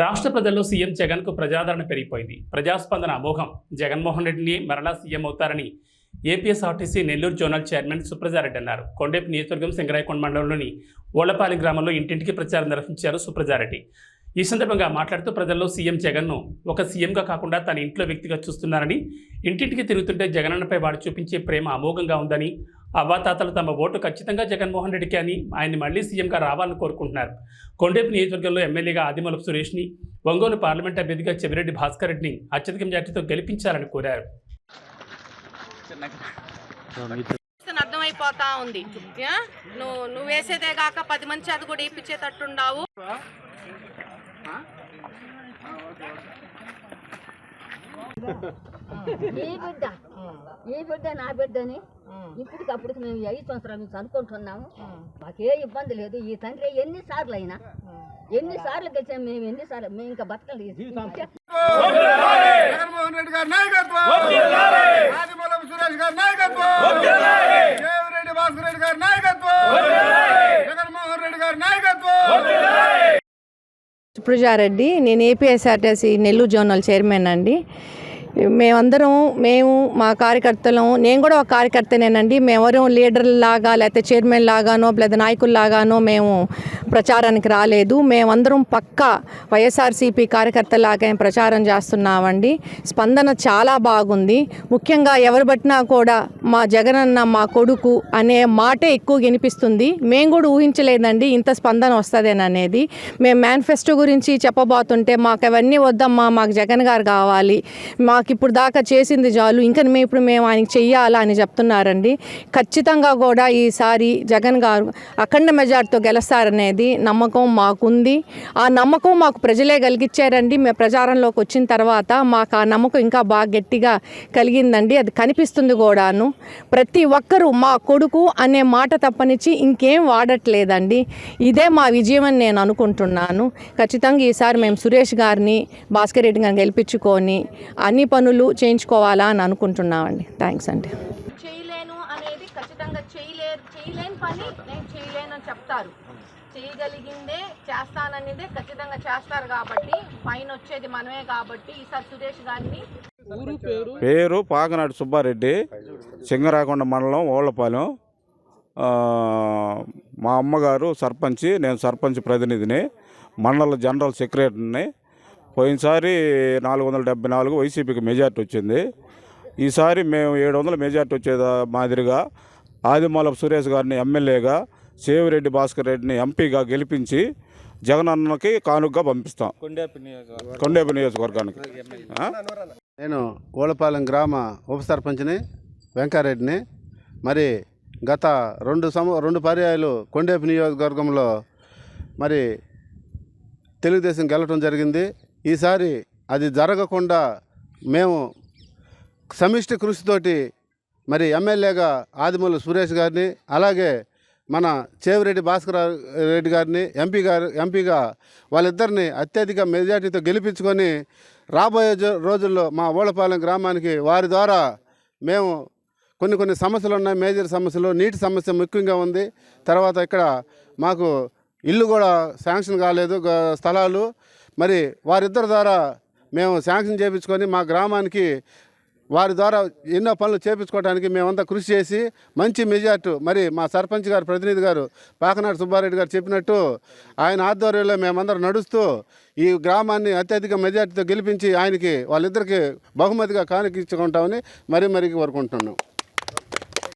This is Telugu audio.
రాష్ట్ర ప్రజల్లో సీఎం జగన్కు ప్రజాదరణ పెరిగిపోయింది. ప్రజాస్పందన అమోఘం. జగన్మోహన్ రెడ్డిని మరలా సీఎం అవుతారని APSRTC Nellore zonal chairman Suprajareddy అన్నారు. కొండేపు నియోజకవర్గం సింగరాయకొండ మండలంలోని ఓళ్ళపాలెం గ్రామంలో ఇంటింటికి ప్రచారం నిర్వహించారు సుప్రజారెడ్డి. ఈ సందర్భంగా మాట్లాడుతూ ప్రజల్లో సీఎం జగన్ను ఒక సీఎంగా కాకుండా తన ఇంట్లో వ్యక్తిగా చూస్తున్నారని ఇంటింటికి తిరుగుతుంటే జగనన్నపై వాడు చూపించే ప్రేమ అమోఘంగా ఉందని అవ్వాతాతలు తమ ఓటు ఖచ్చితంగా జగన్మోహన్ రెడ్డికి అని ఆయన్ని మళ్ళీ సీఎంగా రావాలని కోరుకుంటున్నారు. కొండేపు నియోజకవర్గంలో ఎమ్మెల్యేగా ఆదిమలపు సురేష్ని ఒంగోలు పార్లమెంట్ అభ్యర్థిగా చెవిరెడ్డి భాస్కర్ రెడ్డిని అత్యధిక మెజార్టీతో గెలిపించాలని కోరారు. అర్థమైపోతా ఉంది? నువ్వు నువ్వు వేసేదే కాక పది మంది అది కూడా ఇప్పించేటట్టుండావు. బిడ్డ. ఈ బిడ్డ నా బిడ్డని? ఇప్పటికి అప్పటికి మేము ఐదు సంవత్సరాల నుంచి అనుకుంటున్నాము. మాకే ఇబ్బంది లేదు. ఈ తండ్రి ఎన్నిసార్లు అయినా ఎన్నిసార్లు గెలిచాం మేము ఎన్నిసార్లు మేము ఇంకా బతకలేదు. జగన్మోహన్ రెడ్డి గారి నాయకత్వం. ఆదిమూలపు సురేష్ గారి నాయకత్వం. దేవిరెడ్డి భాస్కర్ రెడ్డి గారి నాయకత్వం. జగన్మోహన్ రెడ్డి గారి నాయకత్వం. సుప్రజారెడ్డి నేను ఏపీఎస్ఆర్టీసీ నెల్లూరు జోనల్ చైర్మన్ అండి. మేమందరం మేము మా కార్యకర్తలం నేను కూడా ఒక కార్యకర్తనేనండి. మేమెవరం లీడర్ లాగా లేకపోతే చైర్మన్ లాగానో లేదా నాయకుల్లాగానో మేము ప్రచారానికి రాలేదు. మేమందరం పక్క వైఎస్ఆర్సీపీ కార్యకర్తలాగా ప్రచారం చేస్తున్నామండి. స్పందన చాలా బాగుంది. ముఖ్యంగా ఎవరు పట్టినా కూడా మా జగనన్న మా కొడుకు అనే మాటే ఎక్కువ వినిపిస్తుంది. మేము కూడా ఊహించలేదండి ఇంత స్పందన వస్తుందేననేది. మేము మేనిఫెస్టో గురించి చెప్పబోతుంటే మాకు అవన్నీ వద్దమ్మా మాకు జగన్ గారు కావాలి. మాకు ఇప్పుడు దాకా చేసింది చాలు. ఇంకా మేము ఇప్పుడు మేము ఆయనకి చెయ్యాలా అని చెప్తున్నారండి. ఖచ్చితంగా కూడా ఈసారి జగన్ గారు అఖండ మెజార్టీతో గెలుస్తారనేది నమ్మకం మాకుంది. ఆ నమ్మకం మాకు ప్రజలే కలిగించారండి మేము ప్రచారంలోకి వచ్చిన తర్వాత మాకు ఆ నమ్మకం ఇంకా బాగా గట్టిగా కలిగిందండి. అది కనిపిస్తుంది కూడాను. ప్రతి ఒక్కరూ మా కొడుకు అనే మాట తప్పనిచ్చి ఇంకేం వాడట్లేదండి. ఇదే మా విజయం అని నేను అనుకుంటున్నాను. ఖచ్చితంగా ఈసారి మేము సురేష్ గారిని భాస్కర్ రెడ్డి గారిని గెలిపించుకొని అన్ని పనులు చేయించుకోవాలా అని అనుకుంటున్నామండి. థ్యాంక్స్ అండి. చేయలేను అనేది ఖచ్చితంగా చేయలేరు చేయలేని పని నేను చేయలేను అని చెప్తారు. చేయగలిగిందే చేస్తాననేదే ఖచ్చితంగా చేస్తారు కాబట్టి పైన వచ్చేది మనమే కాబట్టి ఈసారి సురేష్ గారిని పేరు? పాకనాటి సుబ్బారెడ్డి సింగరాకొండ మండలం ఓళ్ళపాలెం ఆ, మా అమ్మగారు సర్పంచి నేను సర్పంచ్ ప్రతినిధిని మండల జనరల్ సెక్రటరీని పోయినసారి నాలుగు వందల డెబ్బై నాలుగు వైసీపీకి మెజార్టీ వచ్చింది. ఈసారి మేము ఏడు వందల మెజార్టీ వచ్చేది మాదిరిగా ఆదిమూలపు సురేష్ గారిని ఎమ్మెల్యేగా సేవిరెడ్డి భాస్కర్ రెడ్డిని ఎంపీగా గెలిపించి జగనన్నకి కానుకగా పంపిస్తాం. కొండేపు నియోజకవర్గానికి? నేను ఓలపాలెం గ్రామ ఉప సర్పంచ్ని వెంకారెడ్డిని. మరి గత రెండు సమ రెండు పర్యాయాలు కొండేపు నియోజకవర్గంలో మరి తెలుగుదేశం గెలవటం జరిగింది. ఈసారి అది జరగకుండా మేము సమిష్టి కృషితోటి మరి ఎమ్మెల్యేగా ఆదిమూల సురేష్ గారిని అలాగే మన చేవిరెడ్డి భాస్కర్ రెడ్డి గారిని ఎంపీ గారు ఎంపీగా వాళ్ళిద్దరిని అత్యధిక మెజార్టీతో గెలిపించుకొని రాబోయే రోజుల్లో మా ఓళ్ళపాలెం గ్రామానికి వారి ద్వారా మేము కొన్ని కొన్ని సమస్యలు ఉన్నాయి మేజర్ సమస్యలు నీటి సమస్య ముఖ్యంగా ఉంది. తర్వాత ఇక్కడ మాకు ఇల్లు కూడా శాంక్షన్ కాలేదు స్థలాలు. మరి వారిద్దరి ద్వారా మేము శాంక్షన్ చేయించుకొని మా గ్రామానికి వారి ద్వారా ఎన్నో పనులు చేపించుకోవడానికి మేమంతా కృషి చేసి మంచి మెజార్టీ మరి మా సర్పంచ్ గారు ప్రతినిధి గారు పాకనాడు సుబ్బారెడ్డి గారు చెప్పినట్టు ఆయన ఆధ్వర్యంలో మేమందరం నడుస్తూ ఈ గ్రామాన్ని అత్యధిక మెజార్టీతో గెలిపించి ఆయనకి వాళ్ళిద్దరికి బహుమతిగా కానుకించుకుంటామని మరీ మరీ కోరుకుంటున్నాం.